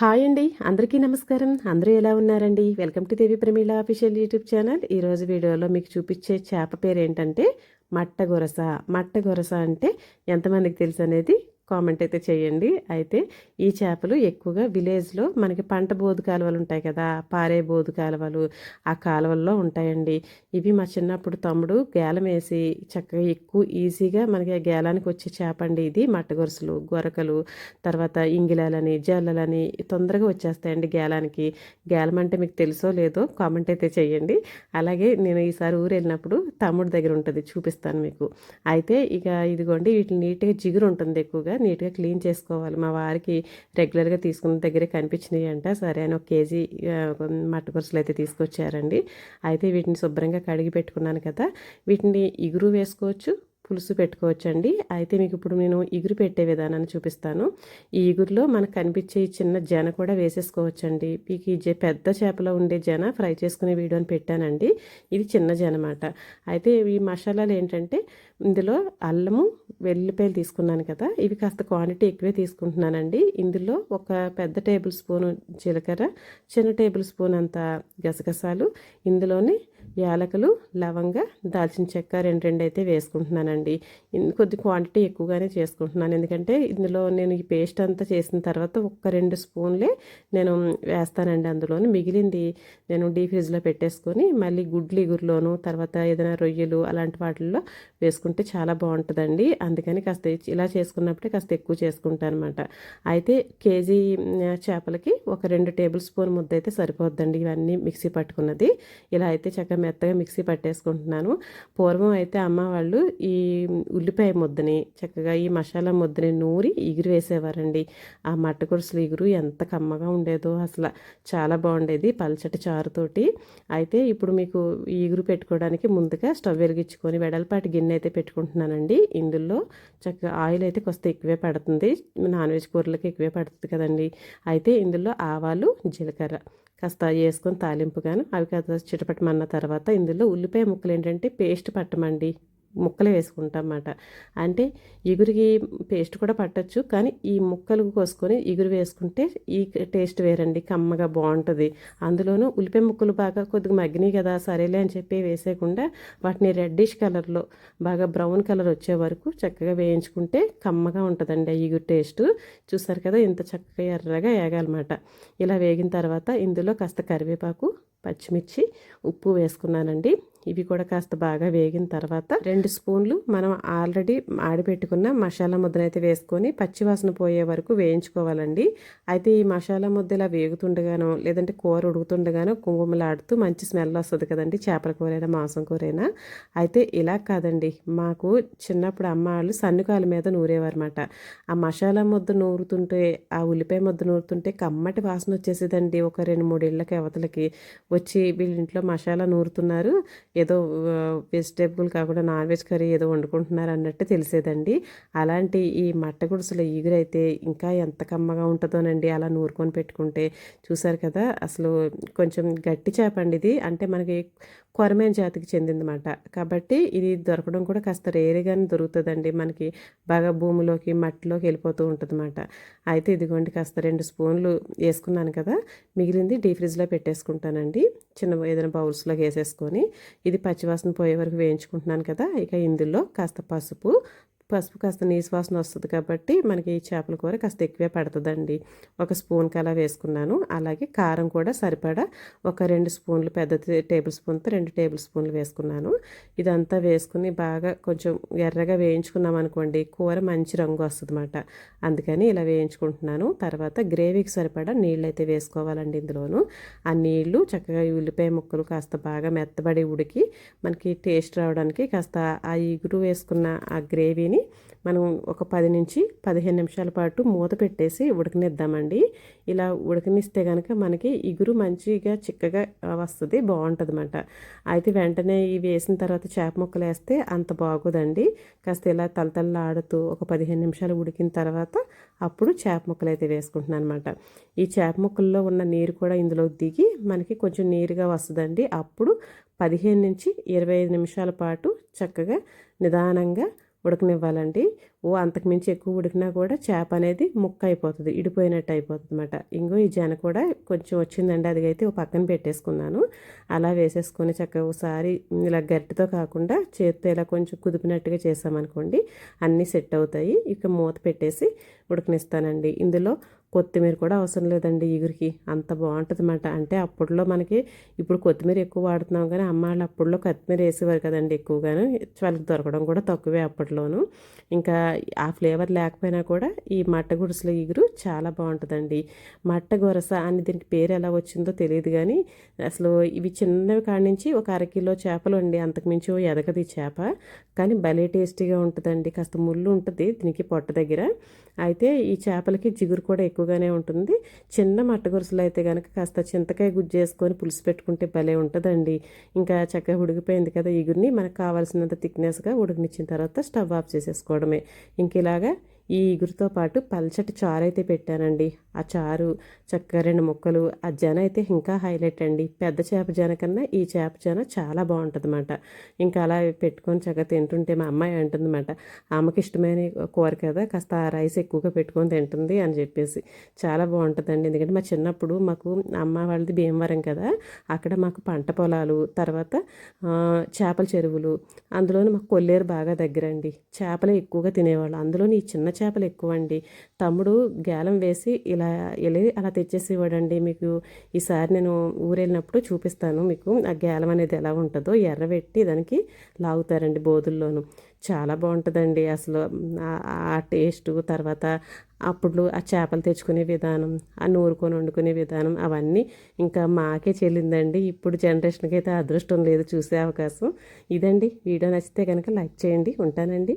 Hi అండి. అందరికీ నమస్కారం. అందరూ ఎలా ఉన్నారండి? Welcome to Devi Pramila official YouTube channel. ఈరోజు వీడియోలో మీకు చూపించే చేప పేరు ఏంటంటే మట్టగొరస. మట్టగొరస అంటే ఎంతమందికి తెలుసు అనేది కామెంట్ అయితే చేయండి. అయితే ఈ చేపలు ఎక్కువగా విలేజ్లో మనకి పంట బోధు కాలువలు ఉంటాయి కదా పారే బోధు కాలువలు ఆ కాలువల్లో ఉంటాయండి. ఇవి మా చిన్నప్పుడు తమ్ముడు గేలం వేసి చక్కగా ఎక్కువ ఈజీగా మనకి ఆ గేలానికి వచ్చే చేప అండి ఇది. మట్టగొరుసులు గొరకలు తర్వాత ఇంగిలాలని జల్లలని తొందరగా వచ్చేస్తాయండి గేలానికి. గేలం అంటే మీకు తెలుసో లేదో కామెంట్ అయితే చేయండి. అలాగే నేను ఈసారి ఊరు వెళ్ళినప్పుడు తమ్ముడు దగ్గర ఉంటుంది చూపిస్తాను మీకు. అయితే ఇక ఇదిగోండి వీటిని నీట్గా జిగురు ఉంటుంది ఎక్కువగా. నీట్గా క్లీన్ చేసుకోవాలి. మా వారికి రెగ్యులర్గా తీసుకున్న దగ్గరే కనిపించినాయి అంట సరే అని ఒక కేజీ మట్టకొరుసలు అయితే తీసుకొచ్చారండి. అయితే వీటిని శుభ్రంగా కడిగి పెట్టుకున్నాను కదా. వీటిని ఇగురు వేసుకోవచ్చు. పులుసు పెట్టుకోవచ్చండి. అయితే మీకు ఇప్పుడు నేను ఇగురు పెట్టే విధానాన్ని చూపిస్తాను. ఈ ఇగురులో మనకు కనిపించే ఈ చిన్న జన కూడా వేసేసుకోవచ్చండి. మీకు ఈ పెద్ద చేపలో ఉండే జన ఫ్రై చేసుకునే వీడియోని పెట్టానండి. ఇది చిన్న జన అనమాట అయితే ఈ మసాలాలు ఏంటంటే ఇందులో అల్లము వెల్లిపాయలు తీసుకున్నాను కదా ఇవి కాస్త క్వాంటిటీ ఎక్కువే తీసుకుంటున్నానండి. ఇందులో ఒక పెద్ద టేబుల్ స్పూన్ జీలకర్ర చిన్న టేబుల్ స్పూన్ అంత గసగసాలు ఇందులోనే యాలకులు లవంగ దాల్చిన చెక్క రెండు రెండు అయితే వేసుకుంటున్నానండి. కొద్ది క్వాంటిటీ ఎక్కువగానే చేసుకుంటున్నాను. ఎందుకంటే ఇందులో నేను ఈ పేస్ట్ అంతా చేసిన తర్వాత ఒక్క రెండు స్పూన్లే నేను వేస్తానండి అందులోని. మిగిలింది నేను డీ ఫ్రిడ్జ్లో పెట్టేసుకొని మళ్ళీ గుడ్లు ఇగురులోను తర్వాత ఏదైనా రొయ్యలు అలాంటి వాటిల్లో వేసుకుంటే చాలా బాగుంటుందండి. అందుకని కాస్త ఇలా చేసుకున్నప్పుడే కాస్త ఎక్కువ చేసుకుంటాను అనమాట అయితే కేజీ చేపలకి ఒక రెండు టేబుల్ స్పూన్ ముద్ద అయితే సరిపోద్దండి ఇవన్నీ మిక్సీ పట్టుకున్నది. ఇలా అయితే చక్కగా మెత్తగా మిక్సీ పట్టేసుకుంటున్నాను. పూర్వం అయితే అమ్మ వాళ్ళు ఈ ఉల్లిపాయ ముద్దని చక్కగా ఈ మసాలా ముద్దని నూరి ఇగురు వేసేవారండి. ఆ మట్టకొరుసులు ఇగురు ఎంత కమ్మగా ఉండేదో అసలు. చాలా బాగుండేది పల్చటి చారుతోటి. అయితే ఇప్పుడు మీకు ఇగురు పెట్టుకోవడానికి ముందుగా స్టవ్ వెలిగించుకొని వెడల్పాటి గిన్నె అయితే పెట్టుకుంటున్నానండి. ఇందులో చక్కగా ఆయిల్ అయితే కొంత ఎక్కువే పడుతుంది. నాన్ వెజ్ కూరలకు ఎక్కువే పడుతుంది కదండి. అయితే ఇందులో ఆవాలు జీలకర్ర కాస్త వేసుకొని తాలింపుగాను అవి కాస్త చిటపటమన్న తర్వాత ఇందులో ఉల్లిపాయ ముక్కలు ఏంటంటే పేస్ట్ పట్టమండి. ముక్కలు వేసుకుంటామన్నమాట అంటే ఇగురికి పేస్ట్ కూడా పట్టచ్చు కానీ ఈ ముక్కలు కోసుకొని ఇగురు వేసుకుంటే ఈ టేస్ట్ వేరండి కమ్మగా బాగుంటుంది. అందులోనూ ఉల్లిపాయ ముక్కలు బాగా కొద్దిగా మగ్గినాయి కదా సరేలే అని చెప్పి వేసేయకుండా వాటిని రెడ్డిష్ కలర్లో బాగా బ్రౌన్ కలర్ వచ్చే వరకు చక్కగా వేయించుకుంటే కమ్మగా ఉంటుందండి ఆ ఇగురు టేస్ట్. చూసారు కదా ఇంత చక్కగా ఎర్రగా వేగాలన్నమాట ఇలా వేగిన తర్వాత ఇందులో కాస్త కరివేపాకు పచ్చిమిర్చి ఉప్పు వేసుకున్నానండి. ఇవి కూడా కాస్త బాగా వేగిన తర్వాత రెండు స్పూన్లు మనం ఆల్రెడీ ఆడిపెట్టుకున్న మసాలా ముద్దనైతే వేసుకొని పచ్చివాసన పోయే వరకు వేయించుకోవాలండి. అయితే ఈ మసాలా ముద్ద ఇలా వేగుతుండగానో లేదంటే కూర ఉడుకుతుండగానో కుంకుమలాడుతూ మంచి స్మెల్ వస్తుంది కదండి చేపల కూరైనా మాంసం కూరైనా. అయితే ఇలా కాదండి మాకు చిన్నప్పుడు అమ్మ వాళ్ళు సన్నుకాల మీద నూరేవారన్నమాట. ఆ మసాలా ముద్ద నూరుతుంటే ఆ ఉల్లిపాయ ముద్ద నూరుతుంటే కమ్మటి వాసన వచ్చేసేదండి ఒక రెండు మూడు ఇళ్ళకి అవతలకి. వచ్చి వీళ్ళ ఇంట్లో మసాలా నూరుతున్నారు. ఏదో వెజిటేబుల్ కాకుండా నాన్ వెజ్ కర్రీ ఏదో వండుకుంటున్నారు అన్నట్టు తెలిసేదండి. అలాంటి ఈ మట్ట గుడుసుల ఈగురైతే ఇంకా ఎంత కమ్మగా ఉంటుందోనండి. అలా నూరుకొని పెట్టుకుంటే చూసారు కదా అసలు కొంచెం గట్టి చేప అండి ఇది. అంటే మనకి కొరమైన జాతికి చెందిందన్నమాట. కాబట్టి ఇది దొరకడం కూడా కాస్త రేరేగానే దొరుకుతుందండి. మనకి బాగా భూమిలోకి మట్టిలోకి వెళ్ళిపోతూ ఉంటుందన్నమాట. అయితే ఇదిగోండి కాస్త రెండు స్పూన్లు వేసుకున్నాను కదా మిగిలింది డీ ఫ్రిడ్జ్లో పెట్టేసుకుంటానండి. చిన్న ఏదైనా బౌల్స్లోకి వేసేసుకొని ఇది పచ్చివాసన పోయే వరకు వేయించుకుంటున్నాను కదా. ఇక ఇందులో కాస్త పసుపు పసుపు కాస్త నీసు వాసన వస్తుంది కాబట్టి మనకి ఈ చేపల కూర కాస్త ఎక్కువే పడుతుందండి. ఒక స్పూన్ అలా వేసుకున్నాను. అలాగే కారం కూడా సరిపడా ఒక రెండు స్పూన్లు పెద్ద టేబుల్ స్పూన్తో రెండు టేబుల్ స్పూన్లు వేసుకున్నాను. ఇదంతా వేసుకుని బాగా కొంచెం ఎర్రగా వేయించుకున్నాం అనుకోండి కూర మంచి రంగు వస్తుంది అన్నమాట అందుకని ఇలా వేయించుకుంటున్నాను. తర్వాత గ్రేవీకి సరిపడా నీళ్ళు అయితే వేసుకోవాలండి ఇందులోను. ఆ నీళ్ళు చక్కగా ఉల్లిపాయ ముక్కలు కాస్త బాగా మెత్తబడి ఉడికి మనకి టేస్ట్ రావడానికి కాస్త ఆ ఇగురు వేసుకున్న ఆ గ్రేవీని మనం ఒక పది నుంచి పదిహేను నిమిషాల పాటు మూత పెట్టేసి ఉడకనిద్దామండి. ఇలా ఉడకనిస్తే కనుక మనకి ఇగురు మంచిగా చిక్కగా వస్తుంది బాగుంటుంది అనమాట అయితే వెంటనే ఇవి వేసిన తర్వాత చేప ముక్కలు వేస్తే అంత బాగోదండి. కాస్త ఇలా తలతల్లాడుతూ ఒక పదిహేను నిమిషాలు ఉడికిన తర్వాత అప్పుడు చేప ముక్కలు అయితే వేసుకుంటున్నాను అనమాట ఈ చేప ముక్కల్లో ఉన్న నీరు కూడా ఇందులో దిగి మనకి కొంచెం నీరుగా వస్తుందండి. అప్పుడు పదిహేను నుంచి ఇరవై ఐదు నిమిషాల పాటు చక్కగా నిదానంగా ఉడకనివ్వాలండి. ఓ అంతకుమించి ఎక్కువ ఉడికినా కూడా చేప అనేది ముక్క అయిపోతుంది ఇడిపోయినట్టు అయిపోతుంది అనమాట ఇంకో ఈ జన కూడా కొంచెం వచ్చిందండి అది అయితే ఓ పక్కన పెట్టేసుకున్నాను. అలా వేసేసుకొని చక్కగా ఒకసారి ఇలా గట్టితో కాకుండా చేత్తో ఇలా కొంచెం కుదిపినట్టుగా చేసామనుకోండి అన్నీ సెట్ అవుతాయి. ఇక మూత పెట్టేసి ఉడకనిస్తానండి. ఇందులో కొత్తిమీర కూడా అవసరం లేదండి ఇగురికి అంత బాగుంటుంది అన్నమాట అంటే అప్పట్లో మనకి ఇప్పుడు కొత్తిమీర ఎక్కువ వాడుతున్నాం కానీ అమ్మ వాళ్ళు అప్పట్లో కొత్తిమీర వేసేవారు కదండి ఎక్కువగాను. వాళ్ళకి దొరకడం కూడా తక్కువే అప్పట్లోను. ఇంకా ఆ ఫ్లేవర్ లేకపోయినా కూడా ఈ మట్ట గుడిసెల ఇగురు చాలా బాగుంటుందండి. మట్ట గొరస అని దీనికి పేరు ఎలా వచ్చిందో తెలియదు కానీ అసలు ఇవి చిన్నవి కాడి నుంచి ఒక అరకిలో చేపలు అండి. అంతకుమించి ఎదగది చేప. కానీ భలే టేస్టీగా ఉంటుందండి. కాస్త ముళ్ళు ఉంటుంది దీనికి పొట్ట దగ్గర. అయితే ఈ చేపలకి జిగురు కూడా ఎక్కువగానే ఉంటుంది. చిన్న మట్టగొరుసులు అయితే కనుక కాస్త చింతకాయ గుజ్జు చేసుకొని పులుసు పెట్టుకుంటే భలే ఉంటుందండి. ఇంకా చక్కగా ఉడికిపోయింది కదా ఈగురిని మనకు కావాల్సినంత థిక్నెస్గా ఉడికినిచ్చిన తర్వాత స్టవ్ ఆఫ్ చేసేసుకోవడమే. ఇంక ఇలాగా ఈ ఇగురుతో పాటు పల్చటి చారు అయితే పెట్టానండి. ఆ చారు చక్కగా రెండు ముక్కలు ఆ జన అయితే ఇంకా హైలైట్ అండి. పెద్ద చేప జన కన్నా ఈ చేప జన చాలా బాగుంటుందన్నమాట. ఇంకా అలా పెట్టుకొని చక్కగా తింటుంటే మా అమ్మాయి అంటుందన్నమాట అమ్మకి ఇష్టమైన కూర కదా కాస్త రైస్ ఎక్కువగా పెట్టుకొని తింటుంది అని చెప్పేసి. చాలా బాగుంటుందండి. ఎందుకంటే మా చిన్నప్పుడు మాకు అమ్మ వాళ్ళది భీమవరం కదా అక్కడ మాకు పంట పొలాలు తర్వాత చేపల చెరువులు అందులోనూ మాకు కొల్లేరు బాగా దగ్గరండి. చేపలే ఎక్కువగా తినేవాళ్ళు. అందులోని ఈ చిన్న చేపలు ఎక్కువ అండి తమ్ముడు గేలం వేసి ఇలా వెళ్ళి అలా తెచ్చేసి ఇవ్వడండి మీకు ఈసారి నేను ఊరెళ్ళినప్పుడు చూపిస్తాను మీకు. ఆ గేలం అనేది ఎలా ఉంటుందో ఎర్రబెట్టి దానికి లాగుతారండి బోధుల్లోను చాలా బాగుంటుందండి అసలు. ఆ టేస్ట్ తర్వాత అప్పుడు ఆ చేపలు తెచ్చుకునే విధానం ఆ నూరుకొని వండుకునే విధానం అవన్నీ ఇంకా మాకే చెల్లిందండి. ఇప్పుడు జనరేషన్కి అయితే అదృష్టం లేదు చూసే అవకాశం. ఇదండి. వీడియో నచ్చితే కనుక లైక్ చేయండి. ఉంటానండి.